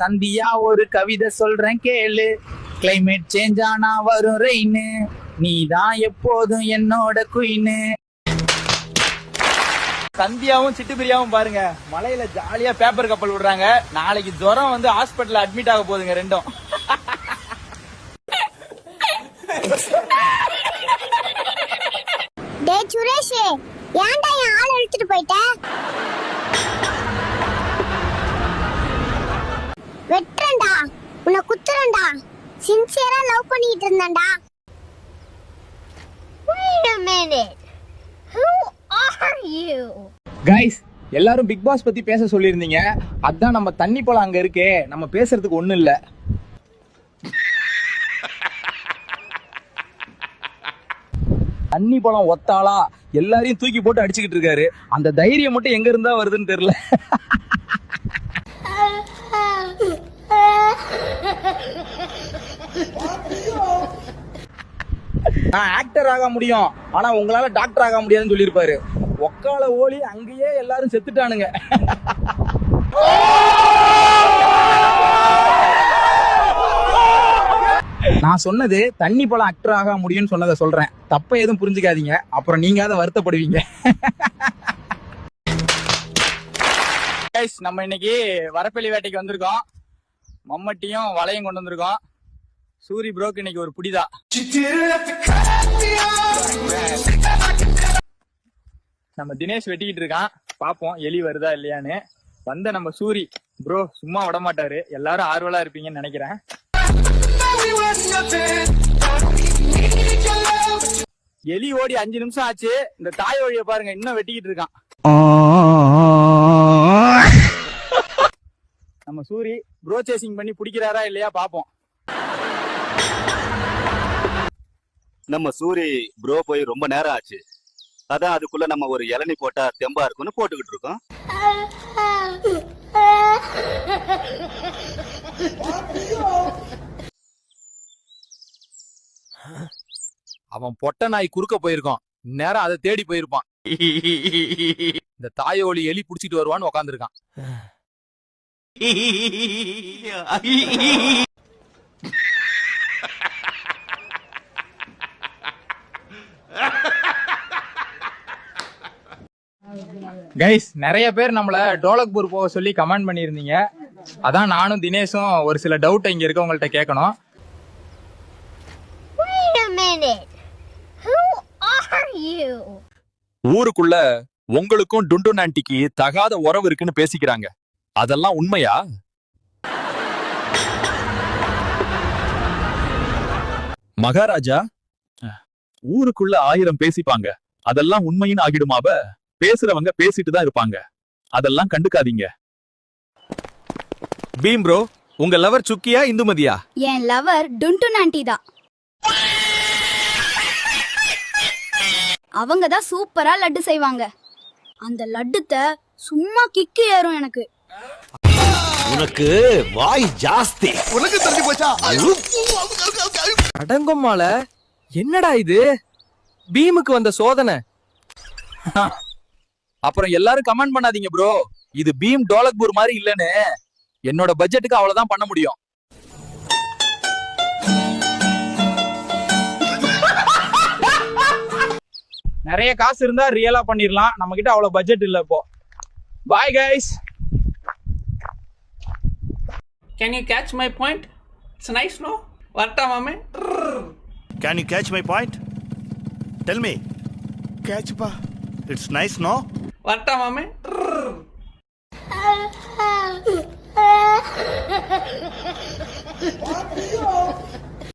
சந்தியா ஒரு கவிதை சொல்றேன் கேளு. கிளைமேட் சேஞ்ச் ஆனா வரும் ரெயின் நீ தான் எப்போதும் என்னோட குயின்னு சந்தியாவும் சிட்டுபிரியாவும் பாருங்க மலையில ஜாலியா பேப்பர் கப்பல் விடுறாங்க. நாளைக்கு ஜுரம் வந்து ஹாஸ்பிட்டல்ல அட்மிட் ஆக போகுதுங்க ரெண்டும். டேய் சுரேஷ் ஏன்டா என் ஆள் எடுத்துட்டு போயிட்ட? வெட்டுறேன்டா உன்னை குத்துறேன்டா. சின்சியரா லவ் பண்ணிட்டு இருந்தேன்டா. Wait a minute. Who are you? Guys எல்லாரும் பிக் பாஸ் பத்தி பேச சொல்லியிருந்தீங்க. அதான் நம்ம தண்ணி பழம் அங்க இருக்கே. நம்ம பேசுறதுக்கு ஒண்ணும் இல்ல. தண்ணி பழம் ஒத்தாளா? எல்லாரையும் தூக்கி போட்டு அடிச்சுக்கிட்டு இருக்காரு. அந்த தைரியம் மட்டும் எங்க இருந்தா வருதுன்னு தெரியல. நான் ஆக்டர் ஆக முடியும். ஆனா உங்களால டாக்டர் ஆக முடியாதுன்னு சொல்லியிருப்பாரு. ஒக்கால ஓலி அங்கேயே எல்லாரும் செத்துட்டானுங்க. நான் சொன்னது தண்ணி பழம் ஆக்டர் ஆக முடியும்னு சொன்னதை சொல்றேன். தப்ப எதுவும் புரிஞ்சுக்காதீங்க. அப்புறம் நீங்க அதை வருத்தப்படுவீங்க நம்ம இன்னைக்கு வரப்பள்ளி வேட்டைக்கு வந்திருக்கோம். மம்மட்டியும் வளையும் கொண்டு வந்திருக்கோம். சூரி ப்ரோக்கு இன்னைக்கு ஒரு புடிதா. நம்ம தினேஷ் வெட்டிக்கிட்டு இருக்கான். பாப்போம் எலி வருதா இல்லையான்னு. வந்த நம்ம சூரி ப்ரோ சும்மா விட மாட்டாரு. எல்லாரும் ஆர்வலா இருப்பீங்கன்னு நினைக்கிறேன். எலி ஓடி அஞ்சு நிமிஷம் ஆச்சு. இந்த தாய் வழியை பாருங்க இன்னும் வெட்டிக்கிட்டு இருக்கான். நம்ம சூரி ப்ரோ சேசிங் பண்ணி பிடிக்கிறாரா இல்லையா பாப்போம். நம்ம சூரி ப்ரோ போய் ரொம்ப நேரம் ஆச்சு. அதான் அதுக்குள்ள நம்ம ஒரு இளநி போட்டா தெம்பா இருக்கும்னு போட்டுக்கிட்டு இருக்கோம். அவன் பொட்ட நாய் குறுக்க போயிருக்கான். நேரம் அதை தேடி போயிருப்பான். இந்த தாயோலி எலி புடிச்சிட்டு வருவான்னு உக்காந்துருக்கான். கைஸ் நிறைய பேர் நம்மள டோலக்பூர் போக சொல்லி கமெண்ட் பண்ணியிருந்தீங்க அதான் நானும் தினேஷும் ஒரு சில டவுட் இங்க இருக்கவங்கள்ட்ட கேட்கணும் Wait a minute. Who are you? ஊருக்குள்ள உங்களுக்கும் டுண்டு ஆன்ட்டிக்கு தகாத உறவு இருக்குன்னு பேசிக்கிறாங்க அதெல்லாம் உண்மையா? மகாராஜா ஊருக்குள்ள ஆயிரம் பேசிப்பாங்க. அதெல்லாம் உண்மைன்னு ஆகிடுமாவ? பேசுறவங்க பேசிட்டு தான் இருப்பாங்க. அதெல்லாம் கண்டுக்காதீங்க. பீம் ப்ரோ உங்க லவர் சுக்கியா இந்துமதியா? என் லவர் டுன்டு நான்டி தான். அவங்க தான் சூப்பரா லட்டு செய்வாங்க. அந்த லட்டுத்த சும்மா கிக்கு ஏறும் எனக்கு. உனக்கு வாய் ஜாஸ்தி. அடங்கம்மால என்னடா இது? பீமுக்கு வந்த சோதனை. அப்புறம் எல்லாரும் கமெண்ட் பண்ணாதீங்க ப்ரோ இது பீம் டோலக்பூர் மாதிரி இல்லைன்னு. என்னோட பட்ஜெட்டுக்கு அவ்வளவுதான் பண்ண முடியும். நிறைய காசு இருந்தா ரியலா பண்ணிடலாம் நம்ம கிட்ட அவ்வளவு பட்ஜெட் இல்ல இப்போ. Bye guys Can you catch my point? It's nice, no? Varta mame. Can you catch my point? Tell me. Catch pa. It's nice, no? Varta mame.